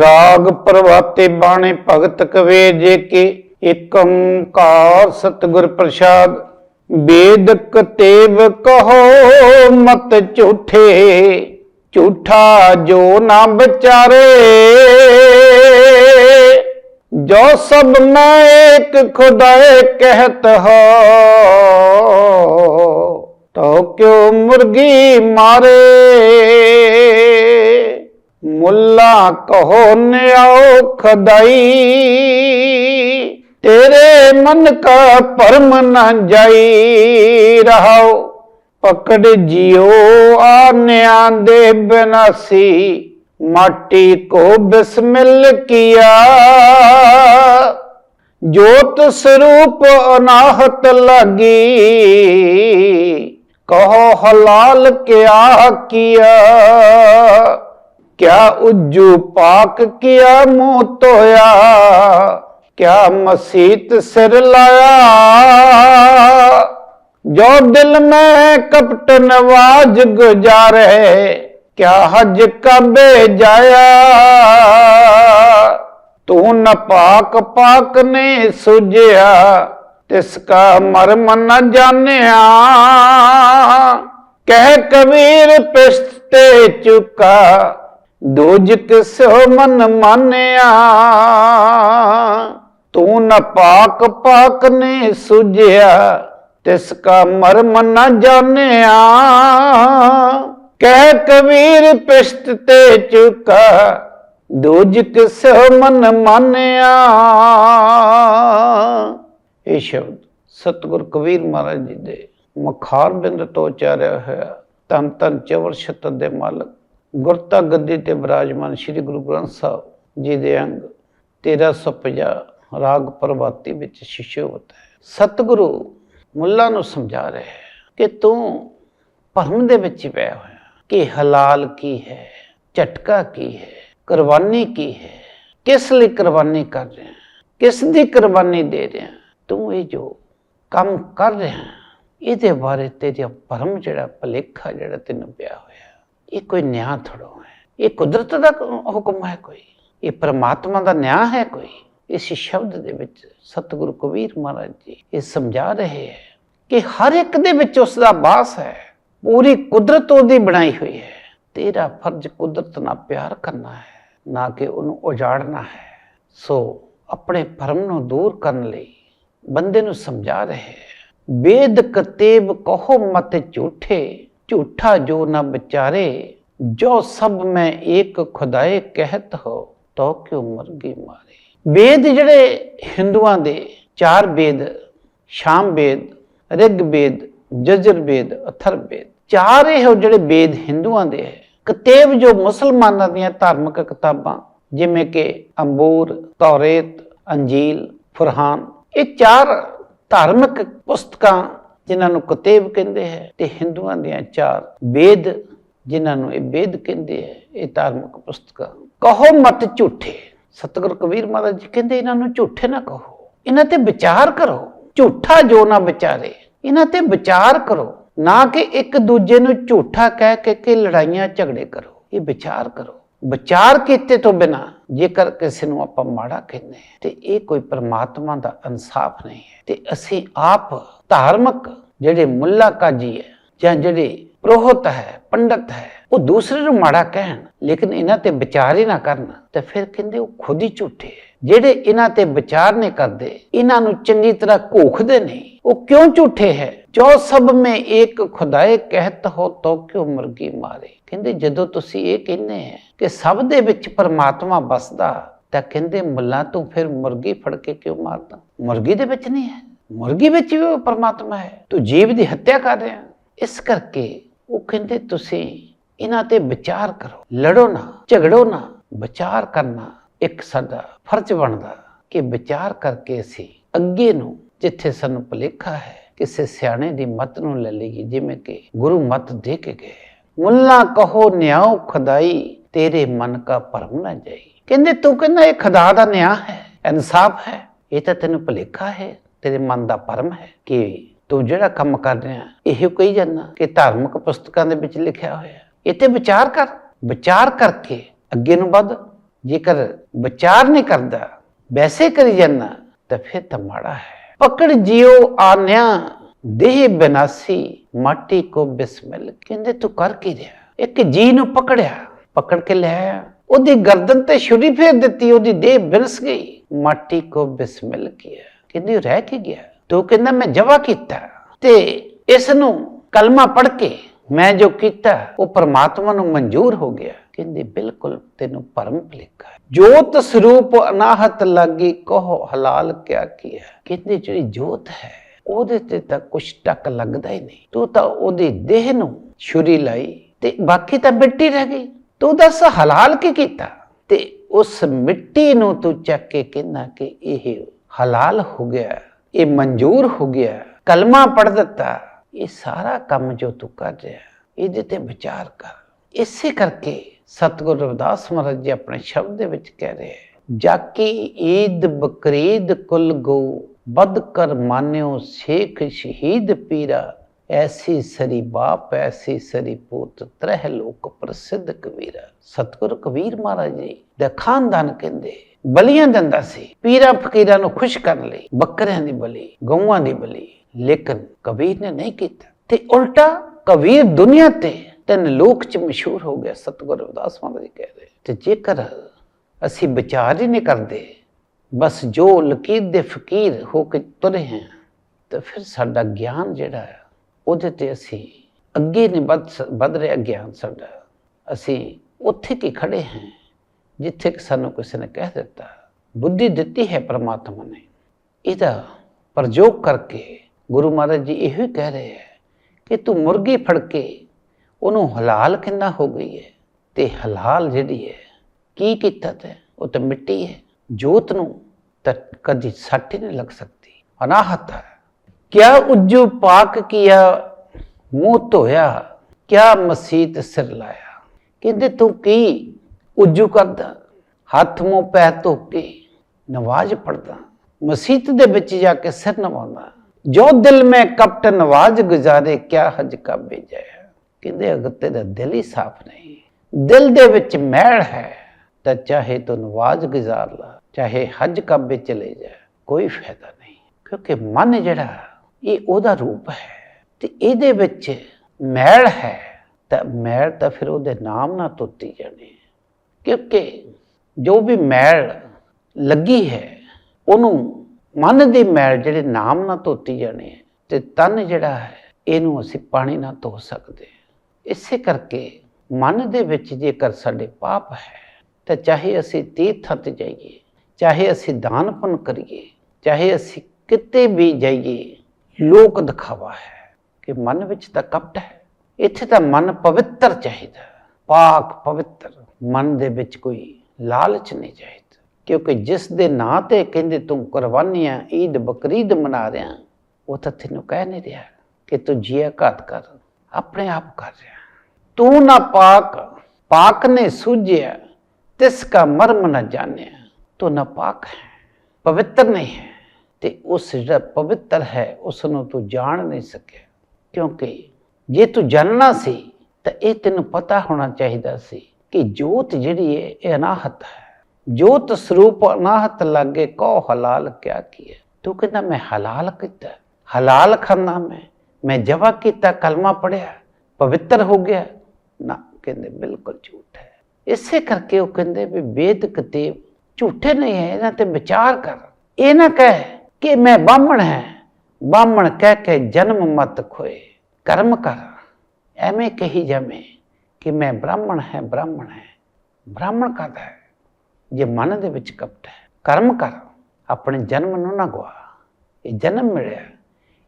ਰਾਗ ਪ੍ਰਵਾਤੇ ਬਾਣੇ ਭਗਤ ਕਵੇ ਜੇ ਕੇ ਏਕ ਓੰਕਾਰ ਸਤਿਗੁਰ ਪ੍ਰਸਾਦ ਵੇਦ ਕਤੇਬ ਕਹੋ ਮਤ ਝੂਠੇ, ਝੂਠਾ ਜੋ ਨਾ ਵਿਚਾਰੇ। ਜੋ ਸਭ ਮੈਂ ਏਕ ਖੁਦਾਏ ਕਹਿਤ ਹੋ ਤੋ ਕਿਉ ਮੁਰਗੀ ਮਾਰੇ। ਮੁੱਲਾ ਕਹੋ ਨਿਆਉ ਖਦਾਈ, ਤੇਰੇ ਮਨ ਕਾ ਪਰਮ ਨਾ ਜਾਈ ਰਹਾਓ ਪਕੜ ਜਿਉ ਆਨਿਆਂ ਦੇ ਬਨਾਸੀ, ਮਾਟੀ ਕੋ ਬਿਸਮਿਲ ਕੀਆ। ਜੋਤ ਸਰੂਪ ਅਨਾਹਤ ਲਗੀ, ਕਹੋ ਹਲਾਲ ਕਿਆ ਕੀਆ। ਕਿਆ ਉਜੂ ਪਾਕ ਕਿਆ ਮੂੰਹ ਧੋਇਆ ਕਿਆ ਮਸੀਤ ਸਿਰ ਲਾਇਆ ਜੋ ਦਿਲ ਮੈਂ ਕਪਟ ਨਵਾਜ ਗੁਜ਼ਾਰੇ ਕਿਆ ਹਜ ਕਬੇ ਜਾਇਆ ਤੂੰ ਨ ਪਾਕ ਪਾਕ ਨੇ ਸੁਝਿਆ ਤਿਸ ਕਾ ਮਰਮ ਨ ਜਾਣਿਆ ਕਹਿ ਕਬੀਰ ਪਿਸ਼ਤ ਤੇ ਚੁਕਾ ਦੋਜ ਕਿਸੋ ਮਨ ਮਾਨਿਆ? ਤੂੰ ਨ ਪਾਕ ਪਾਕ ਨੇ ਸੁਝਿਆ, ਤਿਸ ਕਾ ਮਰਮ ਨ ਜਾਣਿਆ। ਕਹਿ ਕਬੀਰ ਪਿਸ਼ਤ ਤੇ ਚੁਕਾ, ਦੋਜ ਕਿਸ ਮਨ ਮਾਨਿਆ? ਇਹ ਸ਼ਬਦ ਸਤਿਗੁਰ ਕਬੀਰ ਮਹਾਰਾਜ ਜੀ ਦੇ ਮਖਾਰ ਬਿੰਦ ਤੋਂ ਉਚਾਰਿਆ ਹੋਇਆ ਤਨ ਤਨ ਚਵਰ ਛਤਰ ਦੇ ਮਾਲਕ। ਗੁਰਤਾ ਗੱਦੀ ਤੇ ਵਿਰਾਜਮਾਨ ਸ੍ਰੀ ਗੁਰੂ ਗ੍ਰੰਥ ਸਾਹਿਬ ਜੀ ਦੇ ਅੰਗ 1350 ਰਾਗ ਪ੍ਰਭਾਤੀ ਵਿੱਚ ਸ਼ਿਸ਼ੋਵਤ ਹੈ। ਸਤਿਗੁਰੂ ਮੁੱਲਾ ਨੂੰ ਸਮਝਾ ਰਿਹਾ ਹੈ ਕਿ ਤੂੰ ਭਰਮ ਦੇ ਵਿੱਚ ਪਿਆ ਹੋਇਆ ਕਿ ਹਲਾਲ ਕੀ ਹੈ, ਝਟਕਾ ਕੀ ਹੈ, ਕੁਰਬਾਨੀ ਕੀ ਹੈ, ਕਿਸ ਲਈ ਕੁਰਬਾਨੀ ਕਰ ਰਿਹਾ ਕਿਸ ਦੀ ਕੁਰਬਾਨੀ ਦੇ ਰਿਹਾ ਤੂੰ ਇਹ ਜੋ ਕੰਮ ਕਰ ਰਿਹਾ ਇਹਦੇ ਬਾਰੇ ਤੇਰਾ ਭਰਮ ਜਿਹੜਾ, ਭਲੇਖਾ ਜਿਹੜਾ ਤੈਨੂੰ ਪਿਆ ਹੋਇਆ ਇਹ ਕੋਈ ਨਿਆਂ ਥੜੋ ਹੈ। ਇਹ ਕੁਦਰਤ ਦਾ ਹੁਕਮ ਹੈ ਕੋਈ। ਇਹ ਪ੍ਰਮਾਤਮਾ ਦਾ ਨਿਆਂ ਹੈ ਕੋਈ। ਇਸ ਸ਼ਬਦ ਦੇ ਵਿੱਚ ਸਤਿਗੁਰੂ ਕਬੀਰ ਮਹਾਰਾਜ ਜੀ ਇਹ ਸਮਝਾ ਰਹੇ ਹੈ ਕਿ ਹਰ ਇੱਕ ਦੇ ਵਿੱਚ ਉਸ ਦਾ ਵਾਸ ਹੈ। ਪੂਰੀ ਕੁਦਰਤ ਉਹਦੀ ਬਣਾਈ ਹੋਈ ਹੈ। ਤੇਰਾ ਫਰਜ਼ ਕੁਦਰਤ ਨਾਲ ਪਿਆਰ ਕਰਨਾ ਹੈ, ਨਾ ਕਿ ਉਹਨੂੰ ਉਜਾੜਨਾ ਹੈ। ਸੋ ਆਪਣੇ ਭਰਮ ਨੂੰ ਦੂਰ ਕਰਨ ਲਈ ਬੰਦੇ ਨੂੰ ਸਮਝਾ ਰਹੇ ਹੈ। ਬੇਦ ਕਤੇਬ ਕਹੋ ਮਤ ਝੂਠੇ ਝੂਠਾ ਜੋ ਨਾ ਵਿਚਾਰੇ, ਜੋ ਸਭ ਮੈਂ ਏਕ ਖੁਦਾਏ ਕਹਿਤ ਹੋ, ਤੋ ਕਿਉ ਮਰਗੀ ਮਾਰੇ? ਵੇਦ ਜਿਹੜੇ ਹਿੰਦੂਆਂ ਦੇ ਚਾਰ ਵੇਦ, ਸ਼ਾਮ ਵੇਦ, ਰਿਗ ਵੇਦ, ਜਜਰ ਵੇਦ, ਅਥਰ ਵੇਦ, ਚਾਰ ਇਹੋ ਜਿਹੜੇ ਵੇਦ ਹਿੰਦੂਆਂ ਦੇ ਹੈ। ਕਤੇਬ ਜੋ ਮੁਸਲਮਾਨਾਂ ਦੀਆਂ ਧਾਰਮਿਕ ਕਿਤਾਬਾਂ, ਜਿਵੇਂ ਕਿ ਅੰਬੂਰ, ਤੌਰੇਤ, ਅੰਜੀਲ, ਫੁਰਹਾਨ, ਇਹ ਚਾਰ ਧਾਰਮਿਕ ਪੁਸਤਕਾਂ ਜਿਨ੍ਹਾਂ ਨੂੰ ਕਤੇਬ ਕਹਿੰਦੇ ਹੈ ਤੇ ਹਿੰਦੂਆਂ ਦੀਆਂ ਚਾਰ ਵੇਦ ਜਿਨ੍ਹਾਂ ਨੂੰ ਇਹ ਵੇਦ ਕਹਿੰਦੇ ਹੈ, ਇਹ ਧਾਰਮਿਕ ਪੁਸਤਕਾਂ ਕਹੋ ਮਤ ਝੂਠੇ। ਸਤਿਗੁਰ ਕਬੀਰ ਮਹਾਰਾਜ ਜੀ ਕਹਿੰਦੇ, ਇਹਨਾਂ ਨੂੰ ਝੂਠੇ ਨਾ ਕਹੋ। ਇਹਨਾਂ ਤੇ ਵਿਚਾਰ ਕਰੋ। ਝੂਠਾ ਜੋ ਨਾ ਵਿਚਾਰੇ, ਇਹਨਾਂ ਤੇ ਵਿਚਾਰ ਕਰੋ। ਨਾ ਕਿ ਇੱਕ ਦੂਜੇ ਨੂੰ ਝੂਠਾ ਕਹਿ ਕੇ ਕਿ ਲੜਾਈਆਂ, ਝਗੜੇ ਕਰੋ। ਇਹ ਵਿਚਾਰ ਕਰੋ। ਵਿਚਾਰ ਕੀਤੇ ਤੋਂ ਬਿਨਾ ਜੇਕਰ ਕਿਸੇ ਨੂੰ ਆਪਾਂ ਮਾੜਾ ਕਹਿੰਦੇ ਤੇ ਇਹ ਕੋਈ ਪਰਮਾਤਮਾ ਦਾ ਇਨਸਾਫ ਨਹੀਂ ਹੈ। ਤੇ ਅਸੀਂ ਆਪ ਧਾਰਮਿਕ ਜਿਹੜੇ ਮੁੱਲਾ ਕਾਜੀ ਹੈ ਜਾਂ ਜਿਹੜੇ ਪ੍ਰੋਹਤ ਹੈ, ਪੰਡਤ ਹੈ, ਉਹ ਦੂਸਰੇ ਨੂੰ ਮਾੜਾ ਕਹਿਣ, ਲੇਕਿਨ ਇਹਨਾਂ ਤੇ ਵਿਚਾਰ ਹੀ ਨਾ ਕਰਨ, ਤੇ ਫਿਰ ਕਹਿੰਦੇ ਉਹ ਖੁਦ ਹੀ ਝੂਠੇ ਹੈ। ਜਿਹੜੇ ਇਹਨਾਂ ਤੇ ਵਿਚਾਰ ਨਹੀਂ ਕਰਦੇ, ਇਹਨਾਂ ਨੂੰ ਚੰਗੀ ਤਰ੍ਹਾਂ ਘੋਖਦੇ ਨਹੀਂ, ਉਹ ਕਿਉਂ ਝੂਠੇ ਹੈ? ਜੋ ਸਭ ਮੈਂ ਇੱਕ ਖੁਦਾਏ ਕਹਿਤ ਹੋ ਤੋ ਕਿਉ ਮੁਰਗੀ ਮਾਰੇ। ਕਹਿੰਦੇ ਜਦੋਂ ਤੁਸੀਂ ਇਹ ਕਹਿੰਦੇ ਹੈ ਕਿ ਸਭ ਦੇ ਵਿੱਚ ਪਰਮਾਤਮਾ ਵਸਦਾ, ਤਾਂ ਕਹਿੰਦੇ ਮੁੱਲਾ ਤੂੰ ਫਿਰ ਮੁਰਗੀ ਫੜ ਕੇ ਕਿਉਂ ਮਾਰਦਾ? ਮੁਰਗੀ ਦੇ ਵਿੱਚ ਨਹੀਂ ਹੈ। ਮੁਰਗੀ ਵਿੱਚ ਵੀ ਪਰਮਾਤਮਾ ਹੈ। ਤੂੰ ਜੀਵ ਦੀ ਹੱਤਿਆ ਕਰ ਰਿਹਾ ਇਸ ਕਰਕੇ ਉਹ ਕਹਿੰਦੇ ਤੁਸੀਂ ਇਹਨਾਂ ਤੇ ਵਿਚਾਰ ਕਰੋ। ਲੜੋ ਨਾ, ਝਗੜੋ ਨਾ, ਵਿਚਾਰ ਕਰਨਾ ਇੱਕ ਸਾਡਾ ਫਰਜ਼ ਬਣਦਾ ਕਿ ਵਿਚਾਰ ਕਰਕੇ ਅਸੀਂ ਅੱਗੇ ਨੂੰ ਜਿੱਥੇ ਸਾਨੂੰ ਭੁਲੇਖਾ ਹੈ ਕਿਸੇ ਸਿਆਣੇ ਦੀ ਮਤ ਨੂੰ ਲੈ ਲਈਏ, ਜਿਵੇਂ ਕਿ ਗੁਰੂ ਮਤ ਦੇ ਕੇ ਗਏ। ਮੁੱਲਾ ਕਹੋ, ਨਿਆਉ ਖਦਾਈ, ਤੇਰੇ ਮਨ ਕਾ ਭਰਮ ਨਾ ਜਾਈ। ਕਹਿੰਦੇ, ਤੂੰ ਕਹਿੰਦਾ, ਇਹ ਖੁਦਾ ਦਾ ਨਿਆਂ ਹੈ, ਇਨਸਾਫ ਹੈ, ਇਹ ਤਾਂ ਤੈਨੂੰ ਭੁਲੇਖਾ ਹੈ, ਤੇਰੇ ਮਨ ਦਾ ਭਰਮ ਹੈ ਕਿ ਤੂੰ ਜਿਹੜਾ ਕੰਮ ਕਰ ਰਿਹਾ, ਇਹ ਕਹੀ ਜਾਂਦਾ ਕਿ ਧਾਰਮਿਕ ਪੁਸਤਕਾਂ ਦੇ ਵਿੱਚ ਲਿਖਿਆ ਹੋਇਆ ਇਹ ਤੇ ਵਿਚਾਰ ਕਰ, ਵਿਚਾਰ ਕਰਕੇ ਅੱਗੇ ਨੂੰ ਵੱਧ। ਜੇਕਰ ਵਿਚਾਰ ਨਹੀਂ ਕਰਦਾ, ਵੈਸੇ ਕਰੀ ਜਾਂਦਾ, ਤਾਂ ਫਿਰ ਤਾਂ ਮਾੜਾ ਹੈ। ਪਕੜ ਜਿਉ ਆਨਿਆ ਦੇਹ ਬਨਾਸੀ ਮਾਟੀ ਕੋ ਬਿਸਮਿਲ ਕਹਿੰਦੇ ਤੂੰ ਕਰ ਕੀ ਰਿਹਾ ਇੱਕ ਜੀ ਨੂੰ ਪਕੜਿਆ ਪਕੜ ਕੇ ਲੈ ਆਇਆ ਉਹਦੀ ਗਰਦਨ ਤੇ ਛੁਰੀ ਫੇਰ ਦਿੱਤੀ ਉਹਦੀ ਦੇਹ ਬਿਨਸ ਗਈ ਮਾਟੀ ਕੋ ਬਿਸਮਿਲ ਕੀਆ ਕਹਿੰਦੀ ਉਹ ਰਹਿ ਕੇ ਗਿਆ ਤੂੰ ਕਹਿੰਦਾ ਮੈਂ ਜਵਾ ਕੀਤਾ ਤੇ ਇਸ ਨੂੰ ਕਲਮਾ ਪੜ ਕੇ ਮੈਂ ਜੋ ਕੀਤਾ ਉਹ ਪ੍ਰਮਾਤਮਾ ਨੂੰ ਮਨਜ਼ੂਰ ਹੋ ਗਿਆ ਕਹਿੰਦੇ, ਬਿਲਕੁਲ ਤੈਨੂੰ ਭਰਮ ਭੁਲੇਖਾ ਹੈ। ਜੋਤ ਸਰੂਪ ਅਨਾਹਤ ਲੱਗੀ, ਕਹੋ ਹਲਾਲ ਕਿਆ ਕੀਆ ਕਹਿੰਦੀ, ਜਿਹੜੀ ਜੋਤ ਹੈ, ਉਹਦੇ ਤੇ ਤਾਂ ਕੁਛ ਟੱਕ ਲੱਗਦਾ ਹੀ ਨਹੀਂ। ਤੂੰ ਤਾਂ ਉਹਦੀ ਦੇਹ ਨੂੰ ਛੁਰੀ ਲਾਈ ਤੇ ਬਾਕੀ ਤਾਂ ਮਿੱਟੀ ਰਹਿ ਗਈ। ਤੂੰ ਦੱਸ ਹਲਾਲ ਕੀ ਕੀਤਾ? ਤੇ ਉਸ ਮਿੱਟੀ ਨੂੰ ਤੂੰ ਚੱਕ ਕੇ ਕਹਿੰਦਾ ਕਿ ਇਹ ਹਲਾਲ ਹੋ ਗਿਆ, ਇਹ ਮਨਜ਼ੂਰ ਹੋ ਗਿਆ, ਕਲਮਾ ਪੜ ਦਿੱਤਾ। ਇਹ ਸਾਰਾ ਕੰਮ ਜੋ ਤੂੰ ਕਰ ਰਿਹਾ, ਇਹਦੇ ਤੇ ਵਿਚਾਰ ਕਰ। ਇਸੇ ਕਰਕੇ ਸਤਿਗੁਰ ਰਵਿਦਾਸ ਮਹਾਰਾਜ ਜੀ ਆਪਣੇ ਸ਼ਬਦ ਦੇ ਵਿੱਚ ਕਹਿ ਰਹੇ ਹੈ, ਜਾਕੀ ਈਦ ਬਕਰੀਦ ਕੁਲ ਗੋ ਬਦ ਕਰ ਮਾਨਿਓ ਸ਼ੇਖ ਸ਼ਹੀਦ ਪੀਰਾ, ਐਸੀ ਸਰੀ ਬਾਪ, ਐਸੀ ਸਰੀ ਪੁੱਤ, ਤਰਹਿ ਲੋਕ ਪ੍ਰਸਿੱਧ ਕਬੀਰਾ। ਸਤਿਗੁਰ ਕਬੀਰ ਮਹਾਰਾਜ ਜੀ ਦਾ ਖਾਨਦਾਨ ਕਹਿੰਦੇ, ਬਲੀਆਂ ਦਿੰਦਾ ਸੀ, ਪੀਰਾਂ ਫਕੀਰਾਂ ਨੂੰ ਖੁਸ਼ ਕਰਨ ਲਈ, ਬੱਕਰਿਆਂ ਦੀ ਬਲੀ, ਗਊਆਂ ਦੀ ਬਲੀ। ਲੇਕਿਨ ਕਬੀਰ ਨੇ ਨਹੀਂ ਕੀਤਾ। ਤੇ ਉਲਟਾ ਕਬੀਰ ਦੁਨੀਆ ਤੇ ਤਿੰਨ ਲੋਕ ਚ ਮਸ਼ਹੂਰ ਹੋ ਗਿਆ ਸਤਿਗੁਰ ਰਵਿਦਾਸ ਮਹਾਰਾਜ ਜੀ ਕਹਿ ਰਹੇ। ਤੇ ਜੇਕਰ ਅਸੀਂ ਵਿਚਾਰ ਹੀ ਨਹੀਂ ਕਰਦੇ, ਬਸ ਜੋ ਲਕੀਰ ਦੇ ਫਕੀਰ ਹੋ ਕੇ ਤੁਰੇ ਹਾਂ, ਤਾਂ ਫਿਰ ਸਾਡਾ ਗਿਆਨ ਜਿਹੜਾ ਹੈ, ਉਹਦੇ ਤੇ ਅਸੀਂ ਅੱਗੇ ਨਹੀਂ ਵੱਧ ਵੱਧ ਰਿਹਾ ਗਿਆਨ ਸਾਡਾ। ਅਸੀਂ ਉੱਥੇ ਕੀ ਖੜੇ ਹਾਂ, ਜਿੱਥੇ ਕਿ ਸਾਨੂੰ ਕਿਸੇ ਨੇ ਕਹਿ ਦਿੱਤਾ, ਬੁੱਧੀ ਦਿੱਤੀ ਹੈ ਪ੍ਰਮਾਤਮਾ ਨੇ। ਇਹਦਾ ਪ੍ਰਯੋਗ ਕਰਕੇ ਗੁਰੂ ਮਹਾਰਾਜ ਜੀ ਇਹੋ ਹੀ ਕਹਿ ਰਹੇ ਹੈ ਕਿ ਤੂੰ ਮੁਰਗੀ ਫੜ ਕੇ ਉਹਨੂੰ ਹਲਾਲ ਕਿੰਨਾ ਹੋ ਗਈ ਹੈ? ਤੇ ਹਲਾਲ ਜਿਹੜੀ ਹੈ, ਕੀ ਕੀਤਾ ਤੇ? ਉਹ ਤਾਂ ਮਿੱਟੀ ਹੈ। ਜੋਤ ਨੂੰ ਤਾਂ ਕਦੀ ਸੱਟ ਨਹੀਂ ਲੱਗ ਸਕਦੀ। ਅਨਾਹਤ ਹੈ। ਕਿਆ ਉੱਜੂ ਪਾਕ ਕੀਆ ਮੂੰਹ ਧੋਇਆ? ਕਿਆ ਮਸੀਤ ਸਿਰ ਲਾਇਆ? ਕਹਿੰਦੇ ਤੂੰ ਕੀ ਉਜੂ ਕਰਦਾ? ਹੱਥ ਮੂੰਹ ਪੈਰ ਧੋ ਕੇ ਨਵਾਜ਼ ਪੜਦਾ ਮਸੀਤ ਦੇ ਵਿੱਚ ਜਾ ਕੇ ਸਿਰ ਨਵਾਉਂਦਾ? ਜੋ ਦਿਲ ਮੈਂ ਕਪਟ ਨਵਾਜ਼ ਗੁਜ਼ਾਰੇ, ਕਿਆ ਹਜ ਕਾ ਭੇਜਿਆ ਕਹਿੰਦੇ ਅਗਰ ਤੇਰਾ ਦਿਲ ਹੀ ਸਾਫ਼ ਨਹੀਂ? ਦਿਲ ਦੇ ਵਿੱਚ ਮੈਲ ਹੈ, ਤਾਂ ਚਾਹੇ ਤੂੰ ਨਵਾਜ਼ ਗੁਜ਼ਾਰ ਲਾ, ਚਾਹੇ ਹਜ ਕਾਬੇ ਚਲੇ ਜਾ, ਕੋਈ ਫਾਇਦਾ ਨਹੀਂ। ਕਿਉਂਕਿ ਮਨ ਜਿਹੜਾ, ਇਹ ਉਹਦਾ ਰੂਪ ਹੈ, ਤੇ ਇਹਦੇ ਵਿੱਚ ਮੈਲ ਹੈ, ਤਾਂ ਮੈਲ ਤਾਂ ਫਿਰ ਉਹਦੇ ਨਾਮ ਨਾਲ ਧੋਤੀ ਜਾਣੀ ਕਿਉਂਕਿ ਜੋ ਵੀ ਮੈਲ ਲੱਗੀ ਹੈ, ਉਹਨੂੰ ਮਨ ਦੀ ਮੈਲ ਜਿਹੜੇ ਨਾਮ ਨਾਲ ਧੋਤੀ ਜਾਣੀ ਹੈ, ਤੇ ਤਨ ਜਿਹੜਾ ਹੈ, ਇਹਨੂੰ ਅਸੀਂ ਪਾਣੀ ਨਾਲ ਧੋ ਸਕਦੇ ਇਸੇ ਕਰਕੇ ਮਨ ਦੇ ਵਿੱਚ ਜੇਕਰ ਸਾਡੇ ਪਾਪ ਹੈ, ਤਾਂ ਚਾਹੇ ਅਸੀਂ ਤੀਰਥਾਂ ਤੇ ਜਾਈਏ, ਚਾਹੇ ਅਸੀਂ ਦਾਨ ਪੁੰਨ ਕਰੀਏ, ਚਾਹੇ ਅਸੀਂ ਕਿਤੇ ਵੀ ਜਾਈਏ, ਲੋਕ ਦਿਖਾਵਾ ਹੈ ਕਿ ਮਨ ਵਿੱਚ ਤਾਂ ਕਪਟ ਹੈ। ਇੱਥੇ ਤਾਂ ਮਨ ਪਵਿੱਤਰ ਚਾਹੀਦਾ ਪਾਕ ਪਵਿੱਤਰ। ਮਨ ਦੇ ਵਿੱਚ ਕੋਈ ਲਾਲਚ ਨਹੀਂ ਚਾਹੀਦਾ। ਕਿਉਂਕਿ ਜਿਸ ਦੇ ਨਾਂ ਤੇ ਕਹਿੰਦੇ ਤੂੰ ਕੁਰਬਾਨੀਆਂ ਈਦ ਬਕਰੀਦ ਮਨਾ ਰਿਹਾ, ਉਹ ਤਾਂ ਤੈਨੂੰ ਕਹਿ ਨਹੀਂ ਰਿਹਾ ਕਿ ਤੂੰ ਜੀਆ ਘਾਤ ਕਰ, ਆਪਣੇ ਆਪ ਕਰ ਰਿਹਾ। ਤੂੰ ਨਾ ਪਾਕ ਪਾਕ ਨੇ ਸੂਝਿਆ, ਤਿਸ ਕਾ ਮਰਮ ਨਾ ਜਾਣਿਆ। ਤੂੰ ਨਾ ਪਾਕ ਹੈ, ਪਵਿੱਤਰ ਨਹੀਂ ਹੈ, ਤੇ ਉਸ ਜਿਹੜਾ ਪਵਿੱਤਰ ਹੈ ਉਸ ਨੂੰ ਤੂੰ ਜਾਣ ਨਹੀਂ ਸਕਿਆ। ਕਿਉਂਕਿ ਜੇ ਤੂੰ ਜਾਣਨਾ ਸੀ, ਤਾਂ ਇਹ ਤੈਨੂੰ ਪਤਾ ਹੋਣਾ ਚਾਹੀਦਾ ਸੀ ਕਿ ਜੋਤ ਜਿਹੜੀ ਹੈ ਇਹ ਅਨਾਹਤ ਹੈ। ਜੋਤ ਸਰੂਪ ਅਨਾਹਤ ਲਾਗੇ ਕੋ ਹਲਾਲ ਕਿਆ ਕੀਆ ਤੂੰ ਕਹਿੰਦਾ, ਮੈਂ ਹਲਾਲ ਕੀਤਾ। ਹਲਾਲ ਖਾਨਾ ਮੈਂ। ਮੈਂ ਜਵਾ ਕੀਤਾ, ਕਲਮਾ ਪੜਿਆ ਪਵਿੱਤਰ ਹੋ ਗਿਆ। ਨਾ ਕਹਿੰਦੇ ਬਿਲਕੁਲ ਝੂਠ ਹੈ। ਇਸੇ ਕਰਕੇ ਉਹ ਕਹਿੰਦੇ ਵੀ ਵੇਦ ਕਤੇਬ ਝੂਠੇ ਨਹੀਂ ਹੈ, ਇਹਨਾਂ ਤੇ ਵਿਚਾਰ ਕਰ। ਇਹ ਨਾ ਕਹਿ ਕਿ ਮੈਂ ਬਾਹਮਣ ਹੈ। ਬਾਹਮਣ ਕਹਿ ਕੇ ਜਨਮ ਮਤ ਖੋਏ, ਕਰਮ ਕਰ। ਐਵੇਂ ਕਹੀ ਜਾਵੇਂ ਕਿ ਮੈਂ ਬ੍ਰਾਹਮਣ ਹੈ ਬ੍ਰਾਹਮਣ ਹੈ। ਬ੍ਰਾਹਮਣ ਕਦ ਹੈ? ਜੇ ਮਨ ਦੇ ਵਿੱਚ ਕਪਟ ਹੈ, ਕਰਮ ਕਰ। ਆਪਣੇ ਜਨਮ ਨੂੰ ਨਾ ਗਵਾ ਇਹ ਜਨਮ ਮਿਲਿਆ।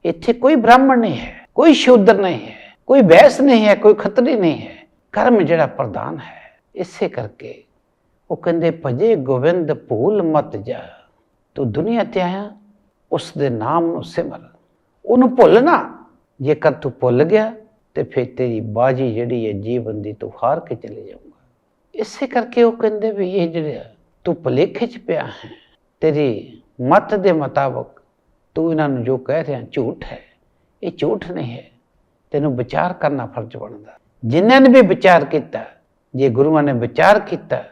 ਇੱਥੇ ਕੋਈ ਬ੍ਰਾਹਮਣ ਨਹੀਂ ਹੈ, ਕੋਈ ਸ਼ੂਦਰ ਨਹੀਂ ਹੈ, ਕੋਈ ਬੈਸ ਨਹੀਂ ਹੈ, ਕੋਈ ਖੱਤਰੀ ਨਹੀਂ ਹੈ। ਕਰਮ ਜਿਹੜਾ ਪ੍ਰਦਾਨ ਹੈ, ਇਸੇ ਕਰਕੇ ਉਹ ਕਹਿੰਦੇ, ਭਜੇ ਗੋਬਿੰਦ ਭੂਲ ਮਤ ਜਾ, ਤੂੰ ਦੁਨੀਆ ਤੇ ਆਇਆ, ਉਸ ਦੇ ਨਾਮ ਨੂੰ ਸਿਮਰ। ਉਹਨੂੰ ਭੁੱਲ ਨਾ। ਜੇਕਰ ਤੂੰ ਭੁੱਲ ਗਿਆ, ਤੇ ਫਿਰ ਤੇਰੀ ਬਾਜੀ ਜਿਹੜੀ ਹੈ ਜੀਵਨ ਦੀ ਤੂੰ ਹਾਰ ਕੇ ਚਲੇ ਜਾਊਗਾ। ਇਸੇ ਕਰਕੇ ਉਹ ਕਹਿੰਦੇ ਵੀ ਇਹ ਜਿਹੜਾ ਤੂੰ ਭੁਲੇਖੇ ਚ ਪਿਆ ਹੈ। ਤੇਰੀ ਮਤ ਦੇ ਮੁਤਾਬਕ ਤੂੰ ਇਹਨਾਂ ਨੂੰ ਜੋ ਕਹਿ ਰਿਹਾ, ਝੂਠ ਹੈ। ਇਹ ਝੂਠ ਨਹੀਂ ਹੈ। ਤੈਨੂੰ ਵਿਚਾਰ ਕਰਨਾ ਫਰਜ਼ ਬਣਦਾ। ਜਿਨ੍ਹਾਂ ਨੇ ਵੀ ਵਿਚਾਰ ਕੀਤਾ, ਜੇ ਗੁਰੂਆਂ ਨੇ ਵਿਚਾਰ ਕੀਤਾ,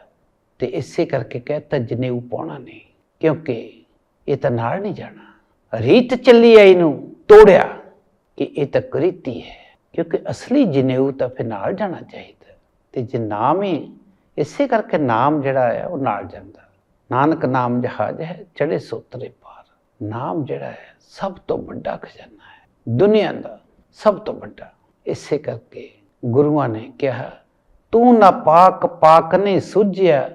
ਤੇ ਇਸੇ ਕਰਕੇ ਕਹਿਤਾ ਜਨੇਊ ਪਾਉਣਾ ਨਹੀਂ, ਕਿਉਂਕਿ ਇਹ ਤਾਂ ਨਾਲ ਨਹੀਂ ਜਾਣਾ। ਰੀਤ ਚੱਲੀ ਆਈ ਨੂੰ, ਤੋੜਿਆ ਕਿ ਇਹ ਤਾਂ ਕਰੀਤੀ ਹੈ, ਕਿਉਂਕਿ ਅਸਲੀ ਜਨੇਊ ਤਾਂ ਫਿਰ ਨਾਲ ਜਾਣਾ ਚਾਹੀਦਾ। ਤੇ ਜੇ ਨਾਮ ਹੀ ਇਸੇ ਕਰਕੇ ਨਾਮ ਜਿਹੜਾ ਹੈ, ਉਹ ਨਾਲ ਜਾਂਦਾ। ਨਾਨਕ ਨਾਮ ਜਹਾਜ਼ ਹੈ ਚੜੇ ਸੋਤਰੇ ਪਾਰ। ਨਾਮ ਜਿਹੜਾ ਹੈ, ਸਭ ਤੋਂ ਵੱਡਾ ਖਜ਼ਾਨਾ ਹੈ। ਦੁਨੀਆ ਦਾ ਸਭ ਤੋਂ ਵੱਡਾ। ਇਸੇ ਕਰਕੇ ਗੁਰੂਆਂ ਨੇ ਕਿਹਾ, ਤੂੰ ਨਾ ਪਾਕ ਪਾਕ ਨਹੀਂ ਸੁਝਿਆ,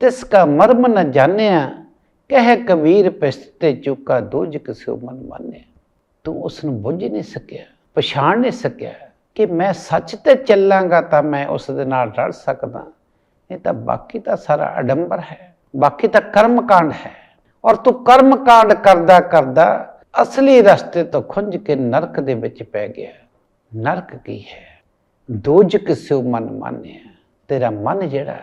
ਤਿਸ ਕਾ ਮਰਮ ਨ ਜਾਣਿਆ, ਕਹਿ ਕਬੀਰ ਪਿਸਤੇ ਚੁਕਾ ਦੋਜ ਕਿਸੋ ਮਨ ਮਾਨਿਆ। ਤੂੰ ਉਸ ਨੂੰ ਬੁੱਝ ਨਹੀਂ ਸਕਿਆ, ਪਛਾਣ ਨਹੀਂ ਸਕਿਆ ਕਿ ਮੈਂ ਸੱਚ ਤੇ ਚੱਲਾਂਗਾ ਤਾਂ ਮੈਂ ਉਸ ਦੇ ਨਾਲ ਰਲ ਸਕਦਾ। ਇਹ ਤਾਂ ਬਾਕੀ ਤਾਂ ਸਾਰਾ ਅਡੰਬਰ ਹੈ, ਬਾਕੀ ਤਾਂ ਕਰਮ ਕਾਂਡ ਹੈ। ਔਰ ਤੂੰ ਕਰਮ ਕਾਂਡ ਕਰਦਾ ਕਰਦਾ ਅਸਲੀ ਰਸਤੇ ਤੋਂ ਖੁੰਝ ਕੇ ਨਰਕ ਦੇ ਵਿੱਚ ਪੈ ਗਿਆ। ਨਰਕ ਕੀ ਹੈ? ਦੋਜ ਕਿਸਿਓ ਮਨ ਮਾਨਿਆ? ਤੇਰਾ ਮਨ ਜਿਹੜਾ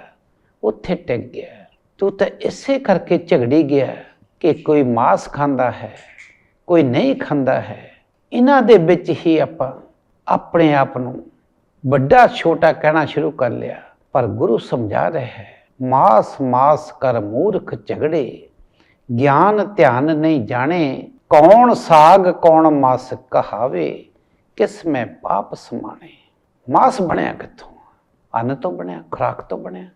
ਉੱਥੇ ਟਿਕ ਗਿਆ ਤੂੰ ਤਾਂ ਇਸੇ ਕਰਕੇ ਝਗੜੀ ਗਿਆ ਕਿ ਕੋਈ ਮਾਸ ਖਾਂਦਾ ਹੈ, ਕੋਈ ਨਹੀਂ ਖਾਂਦਾ ਹੈ। ਇਹਨਾਂ ਦੇ ਵਿੱਚ ਹੀ ਆਪਾਂ ਆਪਣੇ ਆਪ ਨੂੰ ਵੱਡਾ ਛੋਟਾ ਕਹਿਣਾ ਸ਼ੁਰੂ ਕਰ ਲਿਆ। ਪਰ ਗੁਰੂ ਸਮਝਾ ਰਿਹਾ ਹੈ, ਮਾਸ ਮਾਸ ਕਰ ਮੂਰਖ ਝਗੜੇ। ਗਿਆਨ ਧਿਆਨ ਨਹੀਂ ਜਾਣੇ, ਕੌਣ ਸਾਗ ਕੌਣ ਮਾਸ ਕਹਾਵੇ, ਕਿਸ ਮੈਂ ਪਾਪ ਸਮਾਣੇ। ਮਾਸ ਬਣਿਆ ਕਿੱਥੋਂ? ਅੰਨ ਤੋਂ ਬਣਿਆ, ਖੁਰਾਕ ਤੋਂ ਬਣਿਆ।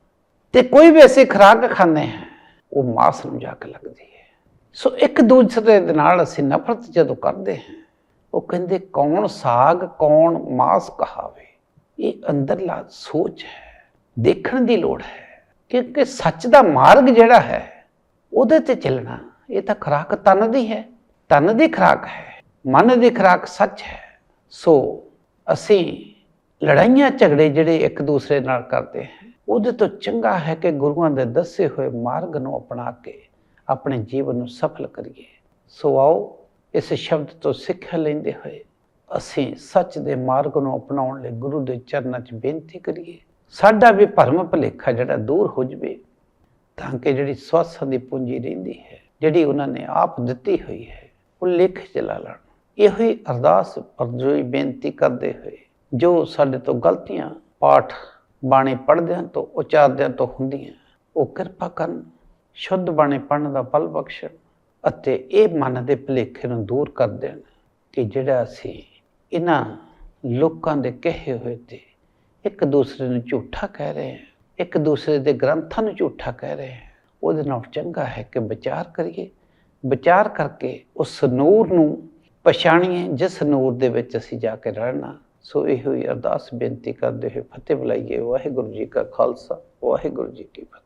ਤੇ ਕੋਈ ਵੀ ਅਸੀਂ ਖੁਰਾਕ ਖਾਂਦੇ ਹਾਂ, ਉਹ ਮਾਸ ਨੂੰ ਜਾ ਕੇ ਲੱਗਦੀ ਹੈ। ਸੋ ਇੱਕ ਦੂਸਰੇ ਦੇ ਨਾਲ ਅਸੀਂ ਨਫ਼ਰਤ ਜਦੋਂ ਕਰਦੇ ਹਾਂ, ਉਹ ਕਹਿੰਦੇ, ਕੌਣ ਸਾਗ, ਕੌਣ ਮਾਸ ਕਹਾਵੇ? ਇਹ ਅੰਦਰਲਾ ਸੋਚ ਹੈ, ਦੇਖਣ ਦੀ ਲੋੜ ਹੈ। ਕਿਉਂਕਿ ਸੱਚ ਦਾ ਮਾਰਗ ਜਿਹੜਾ ਹੈ, ਉਹਦੇ ਤੇ ਚੱਲਣਾ, ਇਹ ਤਾਂ ਖੁਰਾਕ ਤਨ ਦੀ ਹੈ। ਤਨ ਦੀ ਖੁਰਾਕ ਹੈ, ਮਨ ਦੀ ਖੁਰਾਕ ਸੱਚ ਹੈ। ਸੋ ਅਸੀਂ ਲੜਾਈਆਂ ਝਗੜੇ ਜਿਹੜੇ ਇੱਕ ਦੂਸਰੇ ਨਾਲ ਕਰਦੇ ਹੈ, ਉਹਦੇ ਤੋਂ ਚੰਗਾ ਹੈ ਕਿ ਗੁਰੂਆਂ ਦੇ ਦੱਸੇ ਹੋਏ ਮਾਰਗ ਨੂੰ ਅਪਣਾ ਕੇ ਆਪਣੇ ਜੀਵਨ ਨੂੰ ਸਫਲ ਕਰੀਏ। ਸੋ ਆਓ ਇਸ ਸ਼ਬਦ ਤੋਂ ਸਿੱਖਿਆ ਲੈਂਦੇ ਹੋਏ ਅਸੀਂ ਸੱਚ ਦੇ ਮਾਰਗ ਨੂੰ ਅਪਣਾਉਣ ਲਈ ਗੁਰੂ ਦੇ ਚਰਨਾਂ 'ਚ ਬੇਨਤੀ ਕਰੀਏ। ਸਾਡਾ ਵੀ ਭਰਮ ਭੁਲੇਖਾ ਜਿਹੜਾ ਦੂਰ ਹੋ ਜਵੇ, ਤਾਂ ਕਿ ਜਿਹੜੀ ਸਵਾਸਾਂ ਦੀ ਪੂੰਜੀ ਰਹਿੰਦੀ ਹੈ, ਜਿਹੜੀ ਉਹਨਾਂ ਨੇ ਆਪ ਦਿੱਤੀ ਹੋਈ ਹੈ, ਉਹ ਲਿਖ ਚਲਾ ਲੈਣ ਇਹੋ ਹੀ ਅਰਦਾਸ ਅਰਜ਼ੋਈ ਬੇਨਤੀ ਕਰਦੇ ਹੋਏ ਜੋ ਸਾਡੇ ਤੋਂ ਗਲਤੀਆਂ ਪਾਠ ਬਾਣੀ ਪੜ੍ਹਦਿਆਂ ਤੋਂ ਉਚਾਰਦਿਆਂ ਤੋਂ ਹੁੰਦੀਆਂ ਉਹ ਕਿਰਪਾ ਕਰਨ, ਸ਼ੁੱਧ ਬਾਣੀ ਪੜ੍ਹਨ ਦਾ ਬਲ ਬਖਸ਼ਣ ਅਤੇ ਇਹ ਮਨ ਦੇ ਭੁਲੇਖੇ ਨੂੰ ਦੂਰ ਕਰ ਦੇਣ ਕਿ ਜਿਹੜਾ ਅਸੀਂ ਇਹਨਾਂ ਲੋਕਾਂ ਦੇ ਕਹੇ ਹੋਏ ਤੇ ਇੱਕ ਦੂਸਰੇ ਨੂੰ ਝੂਠਾ ਕਹਿ ਰਹੇ ਹਾਂ, ਇੱਕ ਦੂਸਰੇ ਦੇ ਗ੍ਰੰਥਾਂ ਨੂੰ ਝੂਠਾ ਕਹਿ ਰਹੇ ਹਾਂ, ਉਹਦੇ ਨਾਲ ਚੰਗਾ ਹੈ ਕਿ ਵਿਚਾਰ ਕਰੀਏ। ਵਿਚਾਰ ਕਰਕੇ ਉਸ ਨੂਰ ਨੂੰ ਪਛਾਣੀਏ, ਜਿਸ ਨੂਰ ਦੇ ਵਿੱਚ ਅਸੀਂ ਜਾ ਕੇ ਰਹਿਣਾ। ਸੋ ਇਹੋ ਹੀ ਅਰਦਾਸ ਬੇਨਤੀ ਕਰਦੇ ਹੋਏ ਫਤਿਹ ਬੁਲਾਈਏ। ਵਾਹਿਗੁਰੂ ਜੀ ਕਾ ਖਾਲਸਾ, ਵਾਹਿਗੁਰੂ ਜੀ ਕੀ ਫਤਿਹ।